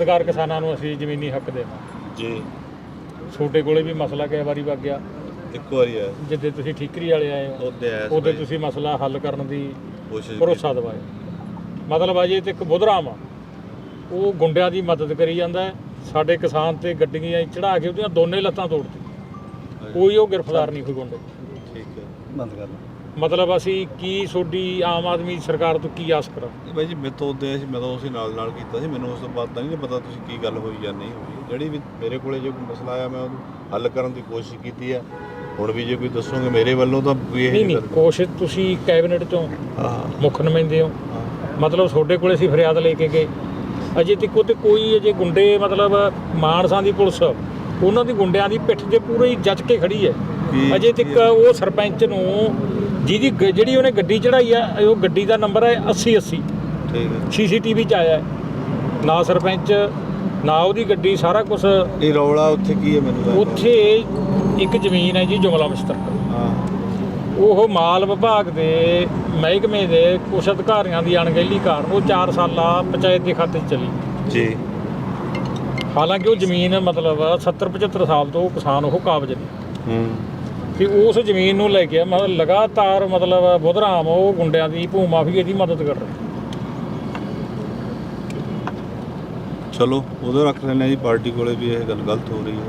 ਯਾਦਗਾਰ ਕਿਸਾਨਾਂ ਨੂੰ ਅਸੀਂ ਜ਼ਮੀਨੀ ਹੱਕ ਦੇਵਾਂ। ਜੀ। ਛੋਟੇ ਕੋਲੇ ਵੀ ਮਸਲਾ ਕਈ ਵਾਰੀ ਵਗ ਗਿਆ। ਇੱਕ ਵਾਰੀ ਆ ਜਿੱਦੇ ਤੁਸੀਂ ਠੀਕਰੀ ਵਾਲੇ ਆਏ ਹੋ ਉਹਦੇ ਆਇਆ ਸੀ ਉਹਦੇ ਬਾਈ, ਤੁਸੀਂ ਮਸਲਾ ਹੱਲ ਕਰਨ ਦੀ ਕੋਸ਼ਿਸ਼ ਭਰੋਸਾ ਦਿਵਾਇਆ। ਮਤਲਬ ਆ ਜੀ ਤੇ ਇੱਕ ਬੁਧਰਾਮ ਆ। ਉਹ ਗੁੰਡਿਆਂ ਦੀ ਮਦਦ ਕਰੀ ਜਾਂਦਾ ਹੈ। ਸਾਡੇ ਕਿਸਾਨ ਤੇ ਗੱਡੀਆਂ ਚੜਾ ਕੇ ਉਹਦੀਆਂ ਦੋਨੇ ਲੱਤਾਂ ਤੋੜਤੀ ਕੀਤੀ। ਕੋਈ ਉਹ ਗ੍ਰਿਫਤਾਰ ਨਹੀਂ ਕੋਈ ਗੁੰਡੇ। ਠੀਕ ਹੈ। ਬੰਦ ਕਰ ਲਓ ਮਤਲਬ ਅਸੀਂ ਕੀ ਤੁਹਾਡੀ ਆਮ ਆਦਮੀ ਸਰਕਾਰ ਤੋਂ ਕੀ ਆਸ ਕਰਾਂ? ਇਹ ਬਾਈ ਜੀ ਮੇਰੇ ਤੋਂ ਉਹਦੇ ਸੀ ਮੈਂ ਤਾਂ ਉਸੇ ਨਾਲ ਨਾਲ ਕੀਤਾ ਸੀ ਮੈਨੂੰ ਉਸ ਤੋਂ ਬਾਅਦ ਤਾਂ ਨਹੀਂ ਪਤਾ ਤੁਸੀਂ ਕੀ ਗੱਲ ਹੋਈ ਜਾਂ ਨਹੀਂ ਹੋਈ। ਜਿਹੜੀ ਵੀ ਮੇਰੇ ਕੋਲੇ ਜੇ ਕੋਈ ਮਸਲਾ ਆਇਆ ਮੈਂ ਉਹਨੂੰ ਹੱਲ ਕਰਨ ਦੀ ਕੋਸ਼ਿਸ਼ ਕੀਤੀ ਹੈ ਹੁਣ ਵੀ ਜੇ ਕੋਈ ਦੱਸੋਗੇ ਮੇਰੇ ਵੱਲੋਂ ਤਾਂ ਵੀ ਨਹੀਂ ਇਹ ਨਹੀਂ ਕੋਸ਼ਿਸ਼ ਤੁਸੀਂ ਕੈਬਨਿਟ ਚੋਂ ਹਾਂ। ਮੁੱਖ ਨੁਮਾਇੰਦੇ ਹੋ। ਮਤਲਬ ਤੁਹਾਡੇ ਕੋਲੇ ਅਸੀਂ ਫਰਿਆਦ ਲੈ ਕੇ ਗਏ। ਅਜੇ ਤੱਕ ਉਹ ਤੇ ਕੋਈ ਅਜੇ ਗੁੰਡੇ ਮਤਲਬ ਮਾਨਸਾਂ ਦੀ ਪੁਲਿਸ ਉਹਨਾਂ ਦੀ ਗੁੰਡਿਆਂ ਦੀ ਪਿੱਠ ਤੇ ਪੂਰੀ ਜੱਜ ਕੇ ਖੜੀ ਹੈ। ਅਜੇ ਤੱਕ ਉਹ ਸਰਪੰਚ ਨੂੰ ਜਿਹਦੀ ਗ- ਜਿਹੜੀ ਉਹਨੇ ਗੱਡੀ ਚੜਾਈ ਆ ਉਹ ਗੱਡੀ ਦਾ ਨੰਬਰ ਹੈ 80 80 ਠੀਕ ਹੈ। ਸੀਸੀਟੀਵੀ ਚ ਆਇਆ ਹੈ। ਨਾ ਸਰਪੰਚ ਨਾ ਉਹਦੀ ਗੱਡੀ ਸਾਰਾ ਕੁਝ ਇਹ ਰੌਲਾ ਉੱਥੇ ਕੀ ਹੈ ਮੈਨੂੰ ਲੱਗਦਾ? ਉੱਥੇ ਇੱਕ ਜ਼ਮੀਨ ਹੈ ਜੀ ਜੁਮਲਾ ਮੁਸ਼ਤਰਕ ਹਾਂ। ਉਹ ਮਾਲ ਵਿਭਾਗ ਦੇ ਮਹਿਕਮੇ ਦੇ ਕੁਛ ਅਧਿਕਾਰੀਆਂ ਦੀ ਅਣਗਹਿਲੀ ਕਾਰਨ ਉਹ 4 ਸਾਲਾ ਪੰਚਾਇਤ ਦੇ ਖਾਤੇ 'ਚ ਚਲੀ। ਜੀ। ਹਾਲਾਂਕਿ ਉਹ ਜ਼ਮੀਨ ਮਤਲਬ 70 75 ਸਾਲ ਤੋਂ ਉਹ ਕਿਸਾਨ ਉਹ ਕਾਬਜ ਨੇ। ਹੂੰ। ਤੇ ਉਸ ਜ਼ਮੀਨ ਨੂੰ ਲੈ ਕੇ ਮਤਲਬ ਲਗਾਤਾਰ ਮਤਲਬ ਬੁਧਰਾਮ ਉਹ ਗੁੰਡਿਆਂ ਦੀ ਭੂ ਮਾਫੀਏ ਦੀ ਮਦਦ ਕਰ ਰਹੇ। ਚਲੋ ਉਹਦੇ ਰੱਖ ਲੈਣੇ ਜੀ ਪਾਰਟੀ ਕੋਲੇ ਵੀ ਇਹ ਗੱਲ ਗਲਤ ਹੋ ਰਹੀ ਹੈ।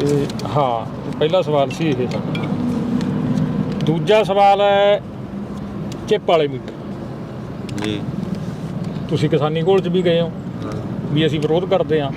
ਤੇ ਹਾਂ ਤੇ ਪਹਿਲਾ ਸਵਾਲ ਸੀ ਇਹ। ਸਾਡਾ ਦੂਜਾ ਸਵਾਲ ਹੈ ਚਿੱਪ ਵਾਲੇ ਮੀਟਰ ਜੀ। ਤੁਸੀਂ ਕਿਸਾਨੀ ਕੋਲ 'ਚ ਵੀ ਗਏ ਹੋ ਹਾਂ। ਵੀ ਅਸੀਂ ਵਿਰੋਧ ਕਰਦੇ ਹਾਂ।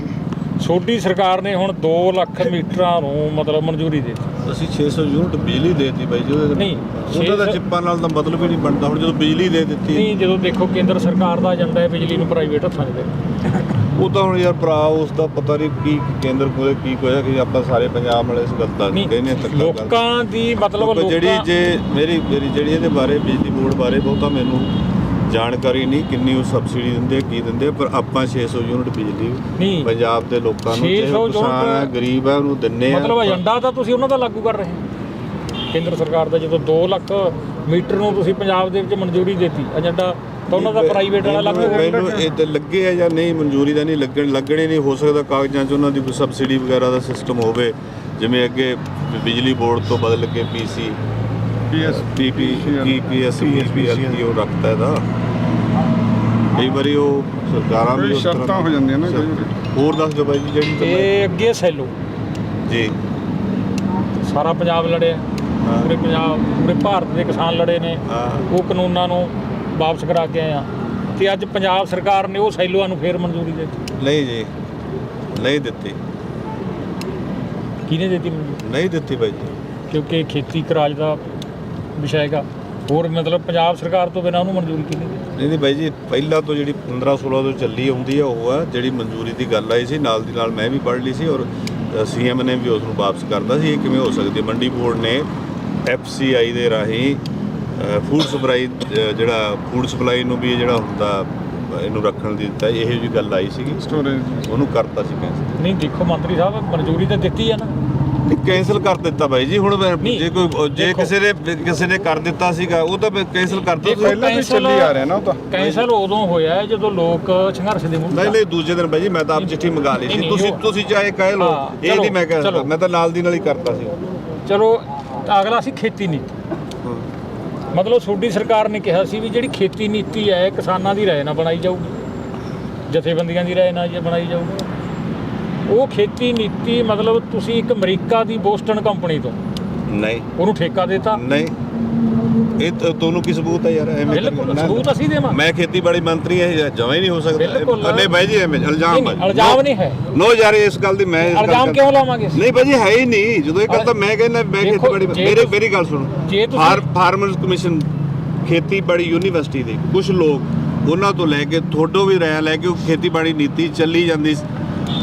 ਛੋਟੀ ਸਰਕਾਰ ਨੇ ਹੁਣ 2 ਲੱਖ ਮੀਟਰਾਂ ਨੂੰ ਮਤਲਬ ਮਨਜ਼ੂਰੀ ਦੇ ਦਿੱਤੀ। ਅਸੀਂ 600 ਯੂਨਿਟ ਬਿਜਲੀ ਦੇਤੀ ਬਾਈ ਜੀ ਉਹਦੇ ਨਹੀਂ, ਉਹਦਾ ਤਾਂ 600 ਚਿੱਪਾਂ ਨਾਲ ਤਾਂ ਮਤਲਬ ਹੀ ਨਹੀਂ ਬਣਦਾ। ਹੁਣ ਜਦੋਂ ਬਿਜਲੀ ਦੇ ਦਿੱਤੀ। ਨਹੀਂ ਜਦੋਂ ਦੇਖੋ ਕੇਂਦਰ ਸਰਕਾਰ ਦਾ ਏਜੰਡਾ ਹੈ ਬਿਜਲੀ ਨੂੰ ਪ੍ਰਾਈਵੇਟ ਹੱਥਾਂ 'ਚ ਦੇਣਾ। ਉਹ ਤਾਂ ਹੁਣ ਯਾਰ ਭਰਾ ਉਸ ਦਾ ਪਤਾ ਨਹੀਂ ਕੀ ਕੇਂਦਰ ਕੋਲੇ ਕੀ ਕੋਇਆ ਕਿ ਆਪਾਂ ਸਾਰੇ ਪੰਜਾਬ ਵਾਲੇ ਇਸ ਗੱਲ ਦਾ ਨਹੀਂ ਕਹਿੰਦੇ ਕਰਦੇ ਲੋਕਾਂ ਦੀ ਮਤਲਬ ਕਿਉਂਕਿ ਜਿਹੜੀ ਲੋਕਾਂ ਜੇ ਮੇਰੀ ਮੇਰੀ ਜਿਹੜੀ ਇਹਦੇ ਬਾਰੇ ਬਿਜਲੀ ਬੋਰਡ ਬਾਰੇ ਬਹੁਤਾ ਮੈਨੂੰ ਜਾਣਕਾਰੀ ਨਹੀਂ ਕਿੰਨੀ ਉਹ ਸਬਸਿਡੀ ਦਿੰਦੇ ਆ, ਕੀ ਦਿੰਦੇ ਆ, ਪਰ ਆਪਾਂ 600 ਯੂਨਿਟ ਬਿਜਲੀ ਨਹੀਂ। ਪੰਜਾਬ ਦੇ ਲੋਕਾਂ ਨੂੰ 600 ਚਾਹੇ ਉਹ ਕਿਸਾਨ ਹੈ ਗਰੀਬ ਹੈ ਉਹਨੂੰ ਦਿੰਨੇ ਆ। ਮਤਲਬ ਏਜੰਡਾ ਤਾਂ ਤੁਸੀਂ ਉਹਨਾਂ ਦਾ ਲਾਗੂ ਕਰ ਰਹੇ ਹੋ। ਕੇਂਦਰ ਸਰਕਾਰ ਦਾ ਜਦੋਂ 2 ਲੱਖ ਮੀਟਰ ਨੂੰ ਤੁਸੀਂ ਪੰਜਾਬ ਦੇ ਵਿੱਚ ਮਨਜ਼ੂਰੀ ਦਿੱਤੀ ਏਜੰਡਾ ਤਾਂ ਉਹਨਾਂ ਦਾ ਪ੍ਰਾਈਵੇਟ ਵਾਲਾ ਲਾਗੂ ਮੈਨੂੰ- ਹੋਊਗਾ ਮੈਨੂੰ ਇਹ ਤੇ ਲੱਗੇ ਆ ਜਾਂ ਨਹੀਂ ਮਨਜ਼ੂਰੀ ਦਾ ਨਹੀਂ ਲੱਗਣ ਲੱਗਣੇ ਨਹੀਂ ਹੋ ਸਕਦਾ ਕਾਗਜ਼ਾਂ 'ਚ ਉਹਨਾਂ ਦੀ ਕੋਈ ਸਬਸਿਡੀ ਵਗੈਰਾ ਦਾ ਸਿਸਟਮ ਹੋਵੇ ਜਿਵੇਂ ਅੱਗੇ ਬਿਜਲੀ ਬੋਰਡ ਤੋਂ ਬਦਲ ਕੇ PC PS PP PPS PPL ਉਹ ਰੱਖਦਾ ਇਹਦਾ। ਕਈ ਵਾਰੀ ਉਹ ਸਰਕਾਰਾਂ ਵੀ ਉਸ ਤਰ੍ਹਾਂ ਸ਼ਰਤਾਂ ਹੋ ਜਾਂਦੀਆਂ ਨਾ ਕਈ ਵਾਰੀ। ਹੋਰ ਦੱਸ ਦਿਓ ਬਾਈ ਜੀ ਜਿਹੜੀ ਤੇ ਅੱਗੇ ਸੈਲੋ। ਜੀ। ਸਾਰਾ ਪੰਜਾਬ ਲੜਿਆ। ਹਾਂ। ਪੂਰੇ ਪੰਜਾਬ ਪੂਰੇ ਭਾਰਤ ਦੇ ਕਿਸਾਨ ਲੜੇ ਨੇ। ਹਾਂ। ਉਹ ਕਾਨੂੰਨਾਂ ਨੂੰ ਵਾਪਸ ਕਰਾ ਕੇ ਆਏ ਆ। ਤੇ ਅੱਜ ਪੰਜਾਬ ਸਰਕਾਰ ਨੇ ਉਹ ਸੈਲੋਆਂ ਨੂੰ ਫੇਰ ਮਨਜ਼ੂਰੀ ਦੇ ਦਿੱਤੀ। ਨਹੀਂ ਜੀ ਨਹੀਂ ਦਿੱਤੀ। ਕਿਹਨੇ ਦਿੱਤੀ ਮਨਜ਼ੂਰੀ? ਨਹੀਂ ਦਿੱਤੀ ਬਾਈ ਜੀ। ਕਿਉਂਕਿ ਖੇਤੀ ਕਰਾਜ ਦਾ ਵਿਸ਼ਾ ਹੈਗਾ। ਹੋਰ ਮਤਲਬ ਪੰਜਾਬ ਸਰਕਾਰ ਤੋਂ ਬਿਨਾਂ ਉਹਨੂੰ ਮਨਜ਼ੂਰੀ ਕਿਹਨੇ ਦਿੱਤੀ? ਨਹੀਂ ਨਹੀਂ ਬਾਈ ਜੀ ਪਹਿਲਾਂ ਤੋਂ ਜਿਹੜੀ 15 16 ਤੋਂ ਚੱਲੀ ਆਉਂਦੀ ਆ ਉਹ ਆ ਜਿਹੜੀ ਮਨਜ਼ੂਰੀ ਦੀ ਗੱਲ ਆਈ ਸੀ ਨਾਲ ਦੀ ਨਾਲ ਮੈਂ ਵੀ ਪੜ੍ਹ ਲਈ ਸੀ ਔਰ ਸੀਐਮ ਨੇ ਵੀ ਉਸ ਨੂੰ ਵਾਪਸ ਕਰਦਾ ਸੀ ਇਹ ਕਿਵੇਂ ਹੋ ਸਕਦੀ ਹੈ ਮੰਡੀ ਬੋਰਡ ਨੇ ਐਫਸੀਆਈ ਦੇ ਰਾਹੀਂ ਫੂਡ ਸਪਲਾਈ ਜਿਹੜਾ ਫੂਡ ਸਪਲਾਈ ਨੂੰ ਵੀ ਇਹ ਜਿਹੜਾ ਹੁੰਦਾ ਇਹਨੂੰ ਰੱਖਣ ਦੀ ਦਿੱਤਾ ਇਹੋ ਜਿਹੀ ਗੱਲ ਆਈ ਸੀਗੀ। ਸਟੋਰੇਜ ਉਹਨੂੰ ਕਰਤਾ ਸੀ ਕੈਂਸਲ ਨਹੀਂ ਦੇਖੋ ਮੰਤਰੀ ਸਾਹਿਬ ਮਨਜ਼ੂਰੀ ਤਾਂ ਦਿੱਤੀ ਆ ਨਾ। ਨਹੀਂ ਕੈਂਸਲ ਕਰ ਦਿੱਤਾ ਬਾਈ ਜੀ ਹੁਣ ਮੈਂ- ਨਹੀਂ, ਜੇ ਕੋਈ ਜੇ ਦੇਖੋ। ਕਿਸੇ ਨੇ ਕਿਸੇ ਨੇ ਕਰ ਦਿੱਤਾ ਸੀਗਾ ਉਹ ਤਾਂ ਕੈਂਸਲ ਕਰਤਾ ਦੇਖੋ, ਤੁਸੀਂ ਪਹਿਲਾਂ ਵੀ ਕੈਂਸਲ- ਚੱਲੀ ਆ ਰਿਹਾ ਨਾ ਉਹ ਤਾਂ। ਕੈਂਸਲ ਉਦੋਂ ਹੋਇਆ ਹੈ ਜਦੋਂ ਲੋਕ ਸੰਘਰਸ਼ ਦੇ ਮੂੰਹ ਨਹੀਂ ਨਹੀਂ ਦੂਜੇ ਦਿਨ ਬਾਈ ਜੀ ਮੈਂ ਤਾਂ ਆਪ ਚਿੱਠੀ ਮੰਗਾ ਲਈ ਨਹੀਂ, ਸੀ। ਨਹੀਂ, ਤੁਸੀਂ ਉਹ- ਤੁਸੀਂ ਚਾਹੇ ਕਹਿ ਲਓ ਹਾਂ, ਇਹ ਨਹੀਂ ਚਲੋ, ਮੈਂ ਕਹਿ ਚਲੋ। ਮੈਂ ਤਾਂ ਨਾਲ ਦੀ ਨਾਲ ਹੀ ਕਰਤਾ ਸੀ। ਚਲੋ ਅਗਲਾ ਸੀ ਖੇਤੀ ਨੀਤੀ। ਮਤਲਬ ਤੁਹਾਡੀ ਸਰਕਾਰ ਨੇ ਕਿਹਾ ਸੀ ਵੀ ਜਿਹੜੀ ਖੇਤੀ ਨੀਤੀ ਹੈ ਕਿਸਾਨਾਂ ਦੀ ਰਾਏ ਨਾਲ ਬਣਾਈ ਜਾਊਗੀ। ਜਥੇਬੰਦੀਆਂ ਦੀ ਰਾਏ ਨਾਲ ਜੇ ਬਣਾਈ ਜਾਊਗੀ। ਉਹ ਖੇਤੀ ਨੀਤੀ ਮਤਲਬ ਤੁਸੀਂ ਇੱਕ ਅਮਰੀਕਾ ਦੀ ਬੋਸਟਨ ਕੰਪਨੀ ਤੋਂ। ਨਹੀਂ। ਉਹਨੂੰ ਠੇਕਾ ਦਿੱਤਾ? ਨਹੀਂ। ਇਹ ਤਾਂ ਤੁਹਾਨੂੰ ਕੀ ਸਬੂਤ ਹੈ ਯਾਰ? ਐਵੇਂ ਬਿਲਕੁਲ ਸਬੂਤ ਅਸੀਂ ਦੇਵਾਂ ਮੈਂ ਖੇਤੀਬਾੜੀ ਮੰਤਰੀ ਹੈ ਜਮਾਂ ਹੀ ਨਹੀਂ ਹੋ ਸਕਦਾ। ਨਹੀਂ ਬਾਈ ਜੀ ਐਵੇਂ ਇਲਜ਼ਾਮ ਨਹੀਂ, ਨਹੀਂ, ਇਲਜ਼ਾਮ ਨਹੀਂ ਹੈ। ਨੋ ਯਾਰ ਇਸ ਗੱਲ ਦੀ ਮੈਂ ਇਸ ਗੱਲ ਇਲਜ਼ਾਮ ਕਿਉਂ ਲਾਵਾਂਗੇ ਅਸੀਂ? ਨਹੀਂ ਬਾਈ ਜੀ ਹੈ ਹੀ ਨਹੀਂ। ਜਦੋਂ ਇਹ ਗੱਲ ਤਾਂ ਮੈਂ ਕਹਿੰਦਾ ਮੈਂ ਦੇਖੋ, ਖੇਤੀਬਾੜੀ ਜੇ ਮੇਰੇ ਤੁਸੀਂ- ਮੇਰੀ ਗੱਲ ਸੁਣੋ। ਜੇ ਤੁਸੀਂ- ਫਾਰ ਫਾਰਮਰਸ ਕਮਿਸ਼ਨ ਖੇਤੀਬਾੜੀ ਯੂਨੀਵਰਸਿਟੀ ਦੇ ਕੁਝ ਲੋਕ ਉਹਨਾਂ ਤੋਂ ਲੈ ਕੇ ਤੁਹਾਡੋਂ ਵੀ ਰਾਇ ਲੈ ਕੇ ਉਹ ਖੇਤੀਬਾੜੀ ਨੀਤੀ ਚੱਲੀ ਜਾਂਦੀ ਸੀ।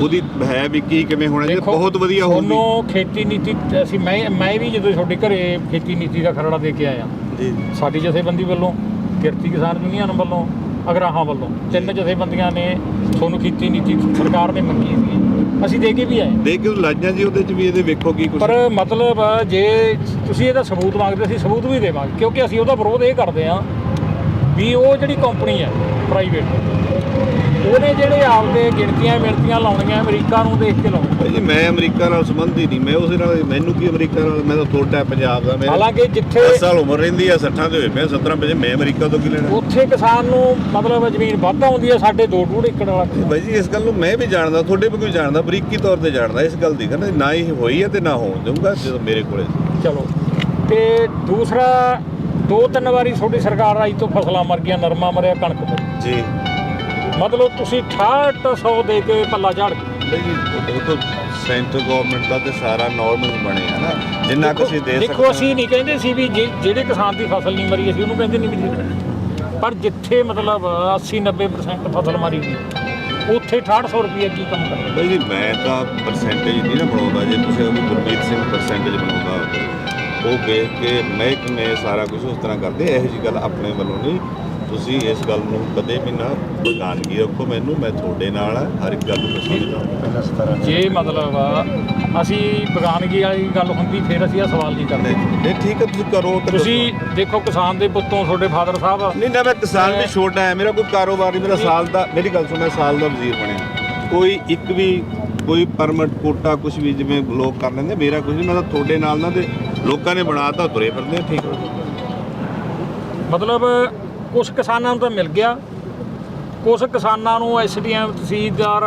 ਉਹਦੀ ਹੈ ਵੀ ਕੀ ਕਿਵੇਂ ਹੋਣਾ ਦੇਖੋ, ਬਹੁਤ ਵਧੀਆ ਹੋਊਗੀ। ਤੁਹਾਨੂੰ ਖੇਤੀ ਨੀਤੀ ਅਸੀਂ ਮੈਂ ਮੈਂ ਵੀ ਜਦੋਂ ਤੁਹਾਡੇ ਘਰੇ ਖੇਤੀ ਨੀਤੀ ਦਾ ਖਰੜਾ ਦੇ ਕੇ ਆਇਆ। ਜੀ। ਸਾਡੀ ਜਥੇਬੰਦੀ ਵੱਲੋਂ ਕਿਰਤੀ ਕਿਸਾਨ ਯੂਨੀਅਨ ਵੱਲੋਂ ਅਗਰਾਹਾਂ ਵੱਲੋਂ ਤਿੰਨ ਜਥੇਬੰਦੀਆਂ ਨੇ ਤੁਹਾਨੂੰ ਖੇਤੀ ਨੀਤੀ ਸਰਕਾਰ ਨੇ ਮੰਗੀ ਸੀ ਅਸੀਂ ਦੇ ਕੇ ਵੀ ਆਏ। ਦੇਖ ਕੇ ਲਾਜਾਂ ਜੀ ਉਹਦੇ ਚ ਵੀ ਇਹਦੇ ਵੇਖੋ ਕੀ ਕੁਝ ਪਰ ਮਤਲਬ ਜੇ ਤੁਸੀਂ ਇਹਦਾ ਸਬੂਤ ਮੰਗਦੇ ਅਸੀਂ ਸਬੂਤ ਵੀ ਦੇਵਾਂਗੇ ਕਿਉਂਕਿ ਅਸੀਂ ਉਹਦਾ ਵਿਰੋਧ ਇਹ ਕਰਦੇ ਹਾਂ ਵੀ ਉਹ ਜਿਹੜੀ ਕੰਪਨੀ ਹੈ ਪ੍ਰਾਈਵੇਟ ਉਹਨੇ ਜਿਹੜੇ ਆਪਦੇ ਗਿਣਤੀਆਂ ਮਿਣਤੀਆਂ ਲਾਉਣੀਆਂ ਅਮਰੀਕਾ ਨੂੰ ਦੇਖ ਕੇ ਲਾਉਣੀਆਂ। ਭਾਈ ਜੀ ਮੈਂ ਅਮਰੀਕਾ ਨਾਲ ਸੰਬੰਧ ਹੀ ਨਹੀਂ ਮੈਂ ਉਸੇ ਨਾਲ ਮੈਨੂੰ ਕੀ ਅਮਰੀਕਾ ਨਾਲ ਮੈਂ ਤਾਂ ਤੁਹਾਡਾ ਪੰਜਾਬ ਦਾ ਮੇਰਾ ਹਾਲਾਂਕਿ ਜਿੱਥੇ 10 ਸਾਲ ਉਮਰ ਰਹਿੰਦੀ ਆ 60 ਦੇ ਹੋਏ ਮੈਂ 17 ਵਜੇ ਮੈਂ ਅਮਰੀਕਾ ਤੋਂ ਕੀ ਲੈਣਾ? ਉੱਥੇ ਕਿਸਾਨ ਨੂੰ ਮਤਲਬ ਜ਼ਮੀਨ ਵੱਧ ਆਉਂਦੀ ਹੈ ਸਾਡੇ ਦੋ ਡੂਢ ਏਕੜ ਵਾਲਾ। ਬਾਈ ਜੀ ਇਸ ਗੱਲ ਨੂੰ ਮੈਂ ਵੀ ਜਾਣਦਾ ਤੁਹਾਡੇ ਵੀ ਕੋਈ ਜਾਣਦਾ ਬਰੀਕੀ ਤੌਰ ਤੇ ਜਾਣਦਾ ਇਸ ਗੱਲ ਦੀ ਕਹਿੰਦਾ ਨਾ ਹੀ ਹੋਈ ਹੈ ਤੇ ਨਾ ਹੋਣ ਦਊਗਾ ਜਦੋਂ ਮੇਰੇ ਕੋਲੇ। ਚਲੋ ਤੇ ਦੂਸਰਾ ਦੋ ਤਿੰਨ ਵਾਰੀ ਤੁਹਾਡੀ ਸਰਕਾਰ ਆਈ ਤੋਂ ਫਸਲਾਂ ਮਰ ਗਈਆਂ ਨਰਮਾ ਮਰਿਆ ਕਣਕ ਮਰੀ ਜੀ। ਮਤਲਬ ਤੁਸੀਂ 6800 ਦੇ ਕੇ ਪੱਲਾ ਝਾੜ ਜੀ ਸੈਂਟਰ ਗਵਰਨਮੈਂਟ ਦਾ ਤੇ ਸਾਰਾ ਨਾਰਮਲ ਬਣੇ ਹੈ ਨਾ। ਜਿੰਨਾ ਕੁ ਅਸੀਂ ਦੇ ਸਕਦੇ ਦੇਖੋ ਅਸੀਂ ਨਹੀਂ ਕਹਿੰਦੇ ਸੀ ਵੀ ਜੇ- ਜਿਹੜੇ ਕਿਸਾਨ ਦੀ ਫਸਲ ਨਹੀਂ ਮਰੀ ਅਸੀਂ ਉਹਨੂੰ ਕਹਿੰਦੇ ਨਹੀਂ ਵੀ ਜੀ। ਪਰ ਜਿੱਥੇ ਮਤਲਬ 80 90% ਫਸਲ ਮਰੀ ਗਈ ਉੱਥੇ 6800 ਰੁਪਏ ਕੀ ਕੰਮ ਕਰਦੇ ਬਾਈ ਜੀ ਮੈਂ ਤਾਂ ਪਰਸੈਂਟੇਜ ਨਹੀਂ ਨਾ ਬਣਾਉਂਦਾ। ਜੇ ਤੁਸੀਂ ਉਹ ਗੁਰਮੀਤ ਸਿੰਘ ਪਰਸੈਂਟੇਜ ਬਣਾਉਂਦਾ ਉਹ ਵੇਖ ਕੇ ਮਹਿਕਮੇ ਸਾਰਾ ਕੁਝ ਉਸ ਤਰ੍ਹਾਂ ਕਰਦੇ ਇਹੋ ਜੀ ਗੱਲ ਆਪਣੇ ਵੱਲੋਂ ਨਹੀਂ। ਤੁਸੀਂ ਇਸ ਗੱਲ ਨੂੰ ਕਦੇ ਵੀ ਨਾ ਬਗਾਨਗੀ ਰੱਖੋ ਮੈਨੂੰ ਮੈਂ ਤੁਹਾਡੇ ਨਾਲ ਹਰ ਇੱਕ ਗੱਲ ਨੂੰ ਸਮਝਦਾ ਜੇ ਮਤਲਬ ਅਸੀਂ ਬਗਾਨਗੀ ਵਾਲੀ ਗੱਲ ਹੁੰਦੀ ਫਿਰ ਅਸੀਂ ਇਹ ਸਵਾਲ ਨਹੀਂ ਕਰਦੇ। ਨਹੀਂ ਠੀਕ ਹੈ ਤੁਸੀਂ ਕਰੋ ਤੇ ਤੁਸੀਂ ਦੇਖੋ ਕਿਸਾਨ ਦੇ ਪੁੱਤੋਂ ਤੁਹਾਡੇ ਫਾਦਰ ਸਾਹਿਬ। ਨਹੀਂ ਨਾ ਮੈਂ ਕਿਸਾਨ ਵੀ ਛੋਟਾ ਹੈ ਮੇਰਾ ਕੋਈ ਕਾਰੋਬਾਰ ਨਹੀਂ ਮੇਰਾ ਸਾਲ ਦਾ ਮੇਰੀ ਗੱਲ ਸੁਣ ਮੈਂ ਸਾਲ ਦਾ ਵਜ਼ੀਰ ਬਣਿਆ। ਕੋਈ ਇੱਕ ਵੀ ਕੋਈ ਪਰਮਿਟ ਕੋਟਾ ਕੁਝ ਵੀ ਜਿਵੇਂ ਲੋਕ ਕਰ ਲੈਂਦੇ ਮੇਰਾ ਕੁਝ ਨਹੀਂ ਮੈਂ ਤਾਂ ਤੁਹਾਡੇ ਨਾਲ ਨਾ ਤੇ ਲੋਕਾਂ ਨੇ ਬਣਾਤਾ ਤੁਰੇ ਫਿਰਦੇ ਠੀਕ ਹੈ ਮਤਲਬ ਕੁਝ ਕਿਸਾਨਾਂ ਨੂੰ ਤਾਂ ਮਿਲ ਗਿਆ। ਕੁਝ ਕਿਸਾਨਾਂ ਨੂੰ ਐਸਡੀਐਮ ਤਹਿਸੀਲਦਾਰ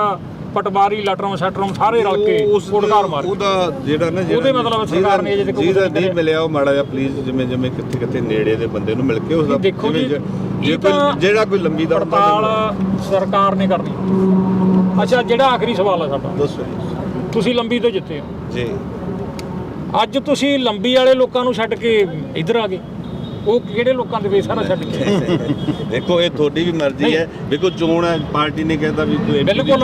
ਪਟਵਾਰੀ ਲਟਰਮ ਸ਼ਟਰਮ ਸਾਰੇ ਰਲ ਕੇ ਕੋਟਕਾਰ ਮਾਰ। ਉਹਦਾ ਜਿਹੜਾ ਨਾ ਉਹਦੇ ਮਤਲਬ ਸਰਕਾਰ ਨੇ ਜਿਹਦਾ ਕੁਛ ਨਹੀਂ ਮਿਲਿਆ ਉਹ ਮਾੜਾ ਜਿਹਾ ਪਲੀਜ਼ ਜਿਵੇਂ ਜਿਵੇਂ ਕਿੱਥੇ ਕਿੱਥੇ ਨੇੜੇ ਦੇ ਬੰਦੇ ਨੂੰ ਮਿਲ ਕੇ ਉਸ ਦਾ ਦੇਖੋ ਜੀ, ਜੇ ਕੋਈ ਜਿਹੜਾ ਕੋਈ ਲੰਬੀ ਦੌੜ ਪੜਤਾਲ ਸਰਕਾਰ ਨੇ ਕਰਨੀ। ਅੱਛਾ ਜਿਹੜਾ ਆਖਰੀ ਸਵਾਲ ਹੈ ਸਾਡਾ। ਦੱਸੋ ਤੁਸੀਂ ਲੰਬੀ ਤੋਂ ਜਿੱਤੇ ਹੋ। ਜੀ। ਅੱਜ ਤੁਸੀਂ ਲੰਬੀ ਵਾਲੇ ਲੋਕਾਂ ਨੂੰ ਛੱਡ ਕੇ ਇੱਧਰ ਆ ਗਏ। ਉਹ ਕਿਹੜੇ ਲੋਕਾਂ ਦੇ ਵੇ ਸਾਰਾ ਛੱਡ ਕੇ ਦੇਖੋ ਇਹ ਤੁਹਾਡੀ ਵੀ ਮਰਜ਼ੀ ਹੈ ਦੇਖੋ ਚੋਣ ਹੈ ਪਾਰਟੀ ਨੇ ਕਹਿੰਦਾ ਵੀ ਤੂੰ ਐਮਪੀ ਬਿਲਕੁਲ।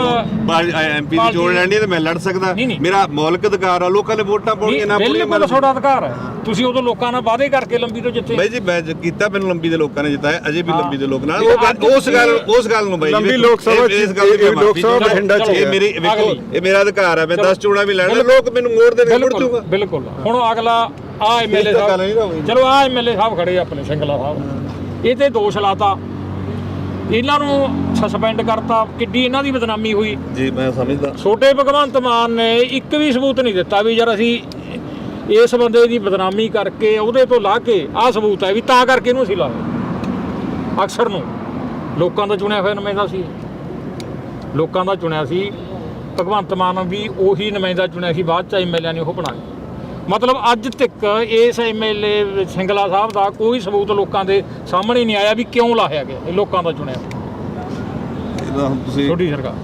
ਐਮਪੀ ਦੀ ਚੋਣ ਲੈਣੀ ਹੈ ਤੇ ਮੈਂ ਲੜ ਸਕਦਾ। ਮੇਰਾ ਮੌਲਿਕ ਅਧਿਕਾਰ ਆ ਲੋਕਾਂ ਨੇ ਵੋਟਾਂ ਪਾਉਣੀਆਂ ਨਾ ਪਾਉਣੀਆਂ ਬਿਲਕੁਲ ਤੁਹਾਡਾ ਅਧਿਕਾਰ ਹੈ ਤੁਸੀਂ ਉਦੋਂ ਲੋਕਾਂ ਨਾਲ ਵਾਅਦੇ ਕਰਕੇ ਲੰਬੀ ਤੋਂ ਜਿੱਤੇ ਬਾਈ ਜੀ ਮੈਂ ਕੀਤਾ ਮੈਨੂੰ ਲੰਬੀ ਦੇ ਲੋਕਾਂ ਨੇ ਜਿਤਾਇਆ ਅਜੇ ਵੀ। ਲੰਬੀ ਦੇ ਲੋਕ ਨਾਲ ਉਸ ਗੱਲ ਉਸ ਗੱਲ ਨੂੰ ਬਾਈ ਲੰਬੀ ਲੋਕ ਸਭਾ ਇਹ- ਇਸ ਗੱਲ ਦੀ ਲੋਕ ਸਭਾ। ਬਠਿੰਡਾ ਚ ਇਹ। ਮੇਰੀ ਵੇਖੋ। ਇਹ ਮੇਰਾ ਅਧਿਕਾਰ ਹੈ ਮੈਂ ਚਲੋ। 10 ਚੋਣਾਂ ਵੀ ਲੈਣਾ। ਲੋਕ ਮੈਨੂੰ ਮੋੜ ਦੇਣਗੇ ਮੁੜ ਦੂੰਗਾ ਬਿਲਕੁਲ ਹੁਣ ਅਗਲਾ ਆ ਐਮਐਲਏ ਸਾਹਿਬ। ਚਲੋ ਆ ਐਮਐਲਏ ਸਾਹਿਬ ਖੜੇ ਆਪਣੇ ਸਿੰਗਲਾ ਸਾਹਿਬ। ਇਹ ਤੇ ਦੋਸ਼ ਲਾਤਾ। ਇਹਨਾਂ ਨੂੰ ਸਸਪੈਂਡ ਕਰਤਾ। ਕਿੱਡੀ ਇਹਨਾਂ ਦੀ ਬਦਨਾਮੀ ਹੋਈ। ਜੀ ਮੈਂ ਸਮਝਦਾ। ਛੋਟੇ ਭਗਵੰਤ ਮਾਨ ਨੇ ਇੱਕ ਵੀ ਸਬੂਤ ਨਹੀਂ ਦਿੱਤਾ ਵੀ ਯਾਰ ਅਸੀਂ ਇਸ ਬੰਦੇ ਦੀ ਬਦਨਾਮੀ ਕਰਕੇ ਉਹਦੇ ਤੋਂ ਲਾ ਕੇ ਆਹ ਸਬੂਤ ਹੈ ਵੀ ਤਾਂ ਕਰਕੇ ਇਹਨੂੰ ਅਸੀਂ ਲਾਏ। ਅਕਸਰ ਨੂੰ। ਲੋਕਾਂ ਦਾ ਚੁਣਿਆ ਹੋਇਆ ਨੁਮਾਇੰਦਾ ਸੀ। ਲੋਕਾਂ ਦਾ ਚੁਣਿਆ ਸੀ। ਭਗਵੰਤ ਮਾਨ ਵੀ ਉਹੀ ਨੁਮਾਇੰਦਾ ਚੁਣਿਆ ਸੀ। ਬਾਅਦ ਚ ਐਮਐਲਏ ਨੇ ਉਹ ਬਣਾਇਆ ਮਤਲਬ ਅੱਜ ਤੱਕ ਇਸ ਐਮਐਲਏ ਸਿੰਗਲਾ ਸਾਹਿਬ ਦਾ ਕੋਈ ਸਬੂਤ ਲੋਕਾਂ ਦੇ ਸਾਹਮਣੇ ਨਹੀਂ ਆਇਆ ਵੀ ਕਿਉਂ ਲਾਇਆ ਗਿਆ ਇਹ ਲੋਕਾਂ ਦਾ ਚੁਣਿਆ। ਇਹਦਾ ਹੁਣ ਤੁਸੀਂ ਛੋਟੀ ਸਰਕਾਰ।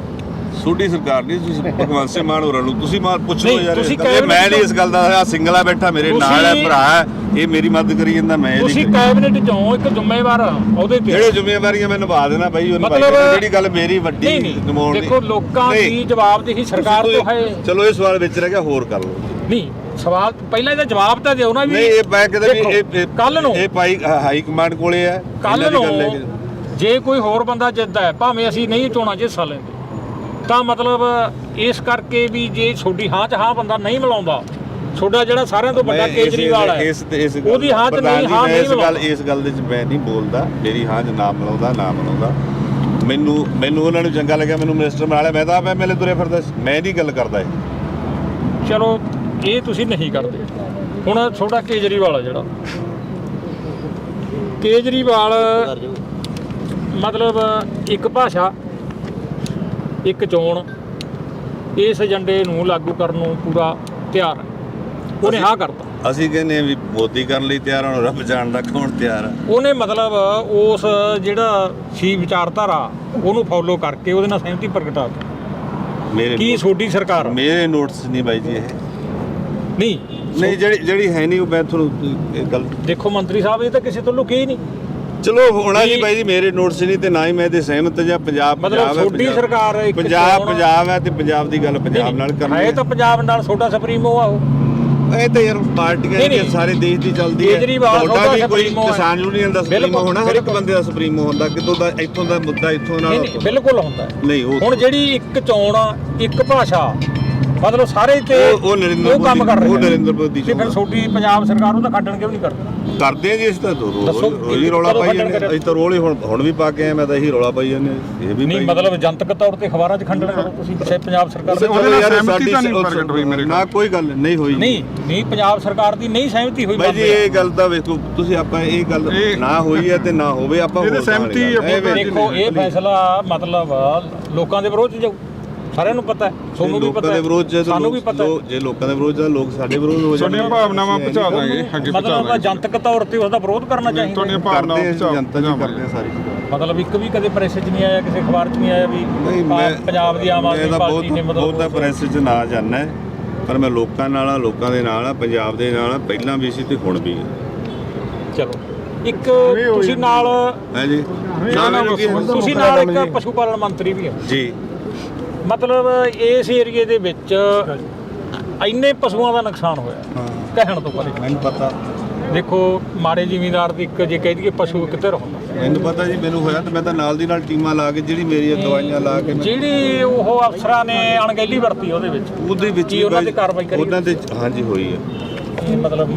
ਛੋਟੀ ਸਰਕਾਰ ਨਹੀਂ ਤੁਸੀਂ ਭਗਵੰਤ ਸਿੰਘ ਮਾਨ ਹੋਰਾਂ ਨੂੰ ਤੁਸੀਂ ਮਾਰ ਪੁੱਛ ਲਓ ਨਹੀਂ, ਯਾਰ ਤੁਸੀਂ ਇਹ ਮੈਂ ਨਹੀਂ ਇਸ ਗੱਲ ਦਾ ਆ ਸਿੰਗਲਾ ਬੈਠਾ ਮੇਰੇ ਨਾਲ ਹੈ ਭਰਾ ਹੈ ਇਹ ਮੇਰੀ ਮਦਦ ਕਰੀ ਜਾਂਦਾ ਮੈਂ ਇਹਦੀ ਤੁਸੀਂ ਕਰੀ। ਕੈਬਨਿਟ ਚੋਂ ਇੱਕ ਜ਼ਿੰਮੇਵਾਰ ਉਹਦੇ ਤੇ। ਜਿਹੜੇ ਜ਼ਿੰਮੇਵਾਰੀਆਂ ਮੈਂ ਨਿਭਾ ਦੇਣਾ ਬਾਈ ਉਹ ਨਿਭਾਈ ਮਤਲਬ- ਜਾਣਾ। ਜਿਹੜੀ ਗੱਲ ਮੇਰੀ ਵੱਡੀ ਨਹੀਂ ਨਹੀਂ ਨਿਭਾਉਣ ਦੀ ਦੇਖੋ ਲੋਕਾਂ ਨਹੀਂ, ਦੀ ਜਵਾਬਦੇਹੀ ਸਰਕਾਰ ਤੁਸੀਂ ਤੋਂ ਹੈ। ਚਲੋ ਇਹ ਸਵਾਲ ਵਿੱਚ ਰਹਿ ਗਿਆ ਹੋਰ ਕਰ ਲਓ। ਨਹੀਂ ਸਵਾਲ ਪਹਿਲਾਂ ਇਹਦਾ ਜਵਾਬ ਤਾਂ ਦਿਓ ਨਾ ਵੀ ਨਹੀਂ ਇਹ ਮੈਂ ਕਹਿੰਦਾ ਵੀ ਇਹ ਕੱਲ ਨੂੰ। ਇਹ ਭਾਈ ਹਾਈ ਕਮਾਂਡ ਕੋਲੇ ਹੈ ਕੱਲ ਨੂੰ ਜੇ ਕੋਈ ਹੋਰ ਬੰਦਾ ਜਿੱਤਦਾ ਹੈ ਭਾਵੇਂ ਅਸੀਂ ਨਹੀਂ ਚੋਣਾਂ 'ਚ ਹਿੱਸਾ ਲੈਂਦੇ ਤਾਂ ਮਤਲਬ ਇਸ ਕਰਕੇ ਵੀ ਜੇ ਛੋਟੀ ਹਾਂ 'ਚ ਹਾਂ ਬੰਦਾ ਨਹੀਂ ਮਿਲਾਉਂਦਾ ਛੋਡਾ ਜਿਹੜਾ ਸਾਰਿਆਂ ਤੋਂ ਵੱਡਾ ਕੇਜਰੀਵਾਲ ਹੈ ਉਹਦੀ ਹਾਂ 'ਚ ਨਹੀਂ ਜੀ, ਹਾਂ ਨਹੀਂ ਇਸ ਗੱਲ ਇਸ ਗੱਲ ਦੇ ਵਿੱਚ ਮੈਂ ਨਹੀਂ ਬੋਲਦਾ ਮੇਰੀ ਹਾਂ 'ਚ ਨਾਮ ਮਿਲਾਉਂਦਾ ਨਾ ਮਿਲਾਉਂਦਾ। ਮੈਨੂੰ ਮੈਨੂੰ ਉਹਨਾਂ ਨੂੰ ਚੰਗਾ ਲੱਗਿਆ ਮੈਨੂੰ ਮਿਨਿਸਟਰ ਬਣਾ ਲਿਆ ਮੈਂ ਤਾਂ ਐਮਐਲਏ ਤੁਰੇ ਫਿਰਦਾ। ਮੈਂ ਨਹੀਂ ਗੱਲ ਕਰਦਾ ਇਹ। ਚਲੋ ਇਹ ਤੁਸੀਂ ਨਹੀਂ ਕਰਦੇ। ਹੁਣ ਛੋਟਾ ਕੇਜਰੀਵਾਲ ਆ ਜਿਹੜਾ। ਕੇਜਰੀਵਾਲ ਮਤਲਬ ਇੱਕ ਭਾਸ਼ਾ ਇੱਕ ਚੋਣ ਇਸ ਏਜੰਡੇ ਨੂੰ ਲਾਗੂ ਕਰਨ ਨੂੰ ਪੂਰਾ ਤਿਆਰ ਹੈ। ਉਹਨੇ ਹਾਂ ਕਰਤਾ। ਅਸੀਂ ਕਹਿੰਦੇ ਹਾਂ ਵੀ ਮੋਦੀ ਕਰਨ ਲਈ ਤਿਆਰ ਹਾਂ ਰੱਬ ਜਾਣਦਾ ਕੌਣ ਤਿਆਰ ਆ। ਉਹਨੇ ਮਤਲਬ ਉਸ ਜਿਹੜਾ ਸੀ ਵਿਚਾਰਧਾਰਾ ਉਹਨੂੰ ਫੋਲੋ ਕਰਕੇ ਉਹਦੇ ਨਾਲ ਸਹਿਮਤੀ ਪ੍ਰਗਟਾ ਦਿੱਤੀ। ਮੇਰੇ ਕੀ ਛੋਟੀ ਸਰਕਾਰ ਮੇਰੇ ਨੋਟਸ ਨਹੀਂ ਬਾਈ ਜੀ ਇਹ। ਨਹੀਂ ਨਹੀਂ ਜਿਹੜੀ ਜਿਹੜੀ ਹੈ ਨਹੀਂ ਉਹ ਮੈਂ ਤੁਹਾਨੂੰ ਇਹ ਗੱਲ ਦੇਖੋ ਮੰਤਰੀ ਸਾਹਿਬ ਇਹ ਤਾਂ ਕਿਸੇ ਤੋਂ ਲੁਕੇ ਹੀ ਨਹੀਂ ਚਲੋ ਹੋਣਾ ਜੀ। ਬਾਈ ਜੀ ਮੇਰੇ ਨੋਟਸ ਨਹੀਂ ਤੇ ਨਾ ਹੀ ਮੈਂ ਇਹਦੇ ਸਹਿਮਤ ਜਾਂ ਪੰਜਾਬ ਮਤਲਬ ਛੋਟੀ ਸਰਕਾਰ ਇੱਕ ਪੰਜਾਬ ਪੰਜਾਬ ਹੈ ਤੇ ਪੰਜਾਬ ਦੀ ਗੱਲ ਪੰਜਾਬ ਨਾਲ ਕਰਨੀ ਹੈ ਤਾਂ ਪੰਜਾਬ ਨਾਲ ਛੋਟਾ ਸੁਪਰੀਮੋ ਆ ਉਹ ਇਹ ਤਾਂ ਯਾਰ ਪਾਰਟੀਆਂ ਨਹੀਂ। ਸਾਰੇ ਦੇਸ਼ ਦੀ ਚੱਲਦੀ ਹੈ ਤੁਹਾਡਾ ਵੀ ਕੋਈ। ਕਿਸਾਨ ਯੂਨੀਅਨ ਦਾ ਸੁਪਰੀਮੋ ਹੋਣਾ ਹਰ ਇੱਕ। ਬੰਦੇ ਦਾ ਸੁਪਰੀਮੋ ਹੁੰਦਾ ਕਿਤੋਂ ਦਾ ਇੱਥੋਂ ਦਾ ਮੁੱਦਾ ਇੱਥੋਂ ਨਾਲ ਬਿਲਕੁਲ ਹੁੰਦਾ। ਨਹੀਂ ਹੁਣ ਜਿਹੜੀ ਇੱਕ ਚੋਣ ਆ, ਇੱਕ ਭਾਸ਼ਾ ਮਤਲਬ ਸਾਰੇ ਤੇ ਉਹ ਉਹ ਨਰਿੰਦਰ ਉਹ ਕੰਮ ਕਰ ਰਹੇ ਉਹ ਨੇ। ਨਰਿੰਦਰ ਮੋਦੀ ਤੇ ਫਿਰ ਛੋਟੀ ਪੰਜਾਬ ਸਰਕਾਰ ਉਹਦਾ ਖੱਟਣ ਕਿਉਂ ਨਹੀਂ ਕਰਦੀ? ਕਰਦੇ ਆ ਜੀ ਅਸੀਂ ਤਾਂ ਰੋ- ਦੱਸੋ, ਰੋਜ਼ ਹੀ ਰੌਲਾ ਕਦੋਂ ਪਾਈ ਜਾਂਦੇ? ਅਸੀਂ ਤਾਂ ਰੋਲੇ ਹੁਣ ਹੁਣ ਵੀ ਪਾ ਕੇ ਆਏ ਮੈਂ ਤਾਂ ਇਹੀ ਰੌਲਾ ਪਾਈ ਜਾਂਦੇ ਇਹ ਵੀ ਨਹੀਂ ਪਾਈ। ਮਤਲਬ ਜਨਤਕ ਤੌਰ ਤੇ ਅਖਬਾਰਾਂ 'ਚ ਖੰਡਨ ਕਰੋ ਤੁਸੀਂ ਕਿਸੇ ਪੰਜਾਬ ਸਰਕਾਰ ਦੇ ਉਹਦੇ ਨਾਲ ਯਾਰ ਸਹਿਮਤੀ ਸਾਡੀ- ਤਾਂ ਨਹੀਂ ਪ੍ਰਗਟ ਹੋਈ ਮੇਰੇ ਨਾ ਕੋਈ ਗੱਲ ਨਹੀਂ ਹੋਈ। ਨਹੀਂ ਨਹੀਂ ਪੰਜਾਬ ਸਰਕਾਰ ਦੀ ਨਹੀਂ ਸਹਿਮਤੀ ਹੋਈ ਬਾਈ ਜੀ ਬਾਬੇ। ਇਹ ਗੱਲ ਤਾਂ ਵੇਖੋ ਤੁਸੀਂ ਆਪਾਂ ਇਹ ਗੱਲ ਇਹ- ਨਾ ਹੋਈ ਹੈ ਤੇ ਨਾ ਹੋਵੇ ਆਪਾਂ ਇਹਦੇ ਸਹਿਮਤੀ ਗੱਲ- ਇਹ ਫੈਸਲਾ ਮਤਲਬ ਲੋਕਾਂ ਦੇ ਵਿਰੋਧ 'ਚ ਜਾਊ। ਸਾਰਿਆਂ ਨੂੰ ਪਤਾ ਹੈ ਤੁਹਾਨੂੰ ਵੀ ਪਤਾ ਹੈ ਸਾਨੂੰ ਵੀ ਪਤਾ ਹੈ। ਜੋ- ਜੇ ਲੋਕਾਂ ਦੇ ਵਿਰੋਧ ਆ, ਲੋਕ ਸਾਡੇ ਵਿਰੋਧ ਹੋ ਤੁਹਾਡੀਆਂ ਜਾਣਗੇ। ਭਾਵਨਾਵਾਂ ਪਹੁੰਚਾ ਦਾਂਗੇ। ਅੱਗੇ ਪਹੁੰਚਾ ਮਤਲਬ ਦਾਂਗੇ। ਜਨਤਕ ਤੌਰ ਤੇ ਉਹਦਾ ਵਿਰੋਧ ਕਰਨਾ ਚਾਹੀਦਾ। ਤੁਹਾਡੀਆਂ ਭਾਵਨਾਵਾਂ ਪਹੁੰਚਾ ਜਨਤਾ ਜੀ ਕਰਦੇ ਆ ਸਾਰੀ। ਮਤਲਬ ਇੱਕ ਵੀ ਕਦੇ ਪ੍ਰੈਸ 'ਚ ਨਹੀਂ ਆਇਆ ਕਿਸੇ ਅਖਬਾਰ 'ਚ ਨਹੀਂ ਆਇਆ ਵੀ ਨਹੀਂ ਪਾ- ਮੈਂ ਪੰਜਾਬ ਦੀ ਆਮ ਆਦਮੀ ਪਾਰਟੀ ਨੇ ਬਹੁਤ ਬਹੁਤ ਮਤਲਬ ਪ੍ਰੈਸ 'ਚ ਨਾ ਜਾਣਾ ਹੈ, ਪਰ ਮੈਂ ਲੋਕਾਂ ਨਾਲ ਆ ਲੋਕਾਂ ਦੇ ਨਾਲ ਆ ਪੰਜਾਬ ਦੇ ਨਾਲ ਆ ਪਹਿਲਾਂ ਵੀ ਸੀ ਤੇ ਹੁਣ ਵੀ ਹੈ ਚਲੋ ਇੱਕ ਤੁਸੀਂ ਨਾਲ ਹੈ ਜੀ? ਨਾ, ਨਾ, ਕੀ ਹੈ? ਤੁਸੀਂ ਨਾਲ ਇੱਕ ਪਸ਼ੂ ਪਾਲਣ ਮੰਤਰੀ ਵੀ ਹੋ। ਜੀ। ਮਤਲਬ ਇਸ ਏਰੀਏ ਦੇ ਵਿੱਚ ਇੰਨੇ ਪਸ਼ੂਆਂ ਦਾ ਨੁਕਸਾਨ ਹੋਇਆ ਕਹਿਣ ਤੋਂ ਪਰੇ। ਮੈਨੂੰ ਪਤਾ। ਦੇਖੋ ਮਾੜੇ ਜ਼ਿਮੀਂਦਾਰ ਦੀ ਇੱਕ ਜੇ ਕਹਿ ਦਈਏ ਪਸ਼ੂ ਇੱਕ ਧਿਰ ਹੁੰਦਾ। ਮੈਨੂੰ ਪਤਾ ਜੀ ਮੈਨੂੰ ਹੋਇਆ ਤੇ ਮੈਂ ਤਾਂ ਨਾਲ ਦੀ ਨਾਲ ਟੀਮਾਂ ਲਾ ਕੇ ਜਿਹੜੀ ਮੇਰੀਆਂ ਦਵਾਈਆਂ ਲਾ ਕੇ ਜਿਹੜੀ ਉਹ ਅਫਸਰਾਂ ਨੇ ਅਣਗਹਿਲੀ ਵਰਤੀ ਉਹਦੇ ਵਿੱਚ ਉਹਦੇ ਵਿੱਚ ਉਹਨਾਂ ਤੇ ਕਾਰਵਾਈ ਕਰੀ? ਉਹਨਾਂ ਤੇ ਹਾਂਜੀ ਹੋਈ ਹੈ ਮਤਲਬ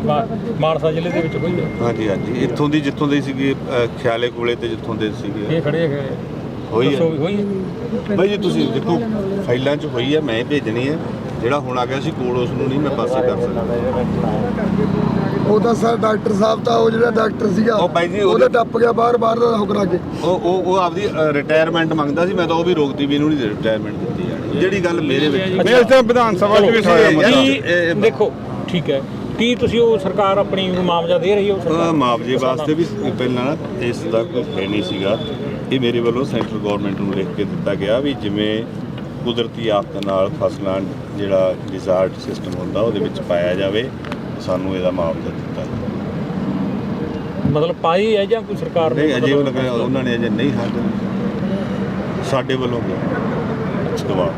ਮਾਨਸਾ ਜ਼ਿਲ੍ਹੇ ਦੇ ਵਿੱਚ ਹੋਈ ਹੈ ਹਾਂਜੀ ਹਾਂਜੀ। ਇੱਥੋਂ ਦੀ ਜਿੱਥੋਂ ਦੇ ਸੀਗੇ ਖਿਆਲੇ ਕੋਲੇ ਤੇ ਜਿੱਥੋਂ ਦੇ ਸੀਗੇ। ਇਹ ਖੜੇ ਹੈਗੇ। ਹੋਈ ਹੈ। ਹੋਈ ਹੈ। ਬਾਈ ਜੀ ਤੁਸੀਂ ਦੇਖੋ ਫਾਈਲਾਂ 'ਚ ਹੋਈ ਹੈ ਮੈਂ ਭੇਜਣੀ ਹੈ। ਜਿਹੜਾ ਹੁਣ ਆ ਗਿਆ ਸੀ ਕੋਲ ਉਸ ਨੂੰ ਨਹੀਂ ਮੈਂ ਪਾਸੇ ਕਰ ਸਕਦਾ। ਉਹ ਤਾਂ ਸਰ ਡਾਕਟਰ ਸਾਹਿਬ ਤਾਂ ਉਹ ਜਿਹੜਾ ਡਾਕਟਰ ਸੀਗਾ ਉਹ ਬਾਈ ਜੀ ਉਹਦੇ ਟੱਪ ਗਿਆ ਬਾਹਰ ਬਾਹਰ ਦਾ ਹੁਕਰਾ ਕੇ। ਉਹ ਉਹ ਉਹ ਆਪਦੀ ਰਿਟਾਇਰਮੈਂਟ ਮੰਗਦਾ ਸੀ ਮੈਂ ਤਾਂ ਉਹ ਵੀ ਰੋਕਦੀ ਵੀ ਇਹਨੂੰ ਨਹੀਂ ਰਿਟਾਇਰਮੈਂਟ ਦਿੱਤੀ ਜਾਣੀ ਜਿਹੜੀ ਗੱਲ ਮੇਰੇ ਵਿੱਚ ਮੈਂ ਇਸ ਤਾਂ ਵਿਧਾਨ ਸਭਾ 'ਚ ਵੀ ਇਹ- ਦੇਖੋ ਠੀਕ ਹੈ। ਕੀ ਤੁਸੀਂ ਉਹ ਸਰਕਾਰ ਆਪਣੀ ਮੁਆਵਜ਼ਾ ਦੇ ਰਹੀ ਹੈ? ਸਰਕਾਰ ਮੁਆਵਜ਼ੇ ਵਾਸਤੇ ਵੀ ਪਹਿਲਾਂ ਇਸ ਦਾ ਕੋਈ ਹੈ ਨਹੀਂ ਸੀਗਾ। ਇਹ ਮੇਰੇ ਵੱਲੋਂ ਸੈਂਟਰ ਗਵਰਨਮੈਂਟ ਨੂੰ ਲਿਖ ਕੇ ਦਿੱਤਾ ਗਿਆ ਵੀ ਜਿਵੇਂ ਕੁਦਰਤੀ ਆਫਤ ਨਾਲ ਫਸਲਾਂ ਜਿਹੜਾ ਡਿਜ਼ਾਰਟ ਸਿਸਟਮ ਹੁੰਦਾ ਉਹਦੇ ਵਿੱਚ ਪਾਇਆ ਜਾਵੇ ਸਾਨੂੰ ਇਹਦਾ ਮੁਆਵਜ਼ਾ ਦਿੱਤਾ। ਮਤਲਬ ਪਾਈ ਹੈ ਜਾਂ ਕੋਈ ਸਰਕਾਰ ਨੇ ਨਹੀਂ ਅਜੇ ਉਹਨਾਂ ਨੇ ਅਜੇ ਨਹੀਂ ਹਾਜ਼ਰ ਸਾਡੇ ਵੱਲੋਂ ਦਵਾ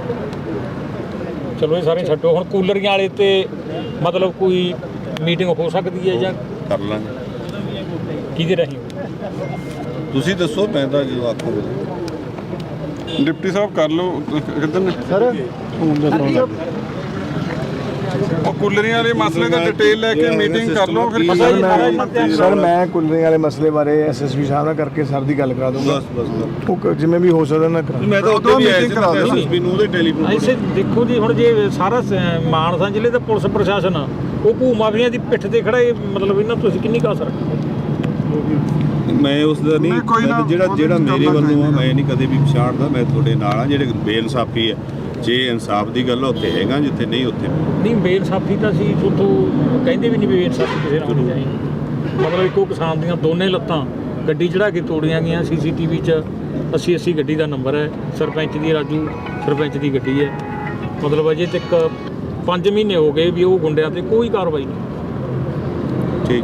ਚਲੋ ਇਹ ਸਾਰੇ ਛੱਡੋ। ਹੁਣ ਕੂਲਰੀਆਂ ਵਾਲੇ ਤੇ ਮਤਲਬ ਕੋਈ ਮੀਟਿੰਗ ਹੋ ਸਕਦੀ ਹੈ ਜਾਂ ਕਰ ਲਾਂਗੇ। ਕਿਹਦੇ ਰਹੀ? ਤੁਸੀਂ ਦੱਸੋ ਮੈਂ ਤਾਂ ਜਦੋਂ ਆਖੋਗੇ ਡਿਪਟੀ ਸਾਹਿਬ ਕਰ ਲਓ ਕਿੱਧਰ ਨੇ? ਸਰ ਉਹ ਕੁੱਲਰੀਆਂ ਵਾਲੇ ਮਸਲੇ ਦਾ ਡਿਟੇਲ ਲੈ ਕੇ ਮੀਟਿੰਗ ਕਰ ਲਓ ਫਿਰ ਪਤਾ ਹੀ ਸਾਰਾ ਮੈਂ ਸਰ ਮੈਂ ਕੁਲਰੇ ਵਾਲੇ ਮਸਲੇ ਬਾਰੇ ਐਸਐਸਪੀ ਸਾਹਿਬ ਨਾਲ ਕਰਕੇ ਸਰ ਦੀ ਗੱਲ ਕਰਾ ਦੂੰਗਾ ਬਸ ਬਸ ਬਸ। ਉਹ ਜਿਵੇਂ ਵੀ ਹੋ ਸਕਦਾ ਨਾ ਕਰਾ। ਮੈਂ ਤਾਂ ਉੱਥੇ ਵੀ meeting ਕਰਾ ਦਿਓ। ਐਸਐਸਪੀ ਨੂੰ ਉਹਦੇ ਟੈਲੀਫੋਨ ਐਸੇ ਦੇਖੋ ਜੀ ਹੁਣ ਜੇ ਸਾਰਾ ਮਾਨਸਾ ਜ਼ਿਲ੍ਹੇ ਦਾ ਪੁਲਿਸ ਪ੍ਰਸ਼ਾਸਨ ਉਹ ਭੂ ਮਾਫੀਆਂ ਦੀ ਪਿੱਠ ਤੇ ਖੜਾ ਇਹ ਮਤਲਬ ਇਹਨਾਂ ਤੁਸੀਂ ਕਿੰਨੀ ਕਾ ਸਰ ਮੈਂ ਉਸ ਦਾ ਨਹੀਂ ਨਹੀਂ, ਕੋਈ ਮੈਂ ਤਾਂ ਨਾ, ਜਿਹੜਾ ਉਹਦੇ ਜਿਹੜਾ ਵਿੱਚ ਮੇਰੇ ਕਰਨਾ ਵੱਲੋਂ ਆ ਚਾਹੀਦਾ। ਮੈਂ ਨਹੀਂ ਕਦੇ ਵੀ ਪਛਾਣਦਾ ਮੈਂ ਤੁਹਾਡੇ ਨਾਲ ਆ ਜਿਹੜੇ ਬੇਇਨਸਾਫੀ ਹੈ। ਜੇ ਇਨਸਾਫ ਦੀ ਗੱਲ ਆ ਉੱਥੇ ਹੈਗਾ ਜਿੱਥੇ ਨਹੀਂ ਉੱਥੇ ਨਹੀਂ। ਨਹੀਂ ਬੇਇਨਸਾਫੀ ਤਾਂ ਸੀ ਤੋਂ ਕਹਿੰਦੇ ਵੀ ਨਹੀਂ ਵੀ ਬੇਇਨਸਾਫੀ ਕਿਸੇ ਨਾਲ ਹੋਣੀ ਚਾਹੀਦੀ ਮਤਲਬ ਇੱਕੋ ਕਿਸਾਨ ਦੀਆਂ ਦੋਨੇ ਲੱਤਾਂ ਗੱਡੀ ਚੜਾ ਕੇ ਤੋੜੀਆਂ ਗਈਆਂ ਸੀਸੀਟੀਵੀ 'ਚ 80 80 ਗੱਡੀ ਦਾ ਨੰਬਰ ਹੈ ਸਰਪੰਚ ਦੀ ਰਾਜੂ ਸਰਪੰਚ ਦੀ ਗੱਡੀ ਹੈ। ਮਤਲਬ ਅਜੇ ਤੱਕ 5 ਮਹੀਨੇ ਹੋ ਗਏ ਵੀ ਉਹ ਗੁੰਡਿਆਂ ਤੇ ਕੋਈ ਕਾਰਵਾਈ ਨਹੀਂ। ਠੀਕ।